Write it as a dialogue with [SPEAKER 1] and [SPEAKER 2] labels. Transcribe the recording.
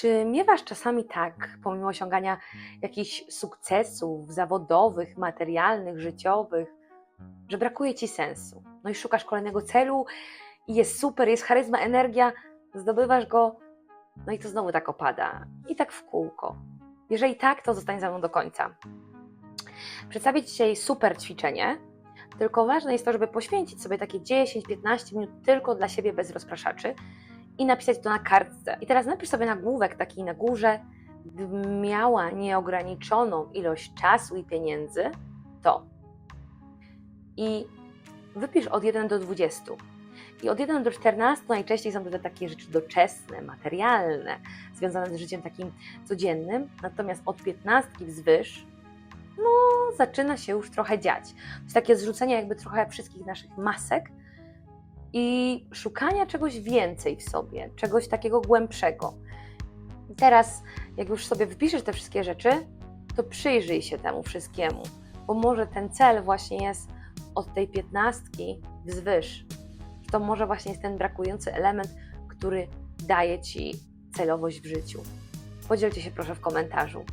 [SPEAKER 1] Czy miewasz czasami tak, pomimo osiągania jakichś sukcesów zawodowych, materialnych, życiowych, że brakuje ci sensu? No i szukasz kolejnego celu i jest super, jest charyzma, energia, zdobywasz go, no i to znowu tak opada. I tak w kółko. Jeżeli tak, to zostań ze mną do końca. Przedstawię dzisiaj super ćwiczenie, tylko ważne jest to, żeby poświęcić sobie takie 10-15 minut tylko dla siebie bez rozpraszaczy i napisać to na kartce. I teraz napisz sobie nagłówek taki na górze, gdybym miała nieograniczoną ilość czasu i pieniędzy, to. I wypisz od 1 do 20. I od 1 do 14 najczęściej są to takie rzeczy doczesne, materialne, związane z życiem takim codziennym. Natomiast od 15 wzwyż, no zaczyna się już trochę dziać. To jest takie zrzucenie jakby trochę wszystkich naszych masek i szukania czegoś więcej w sobie, czegoś takiego głębszego. Teraz, jak już sobie wypiszesz te wszystkie rzeczy, to przyjrzyj się temu wszystkiemu, bo może ten cel właśnie jest od tej piętnastki wzwyż. To może właśnie jest ten brakujący element, który daje Ci celowość w życiu. Podzielcie się proszę w komentarzu.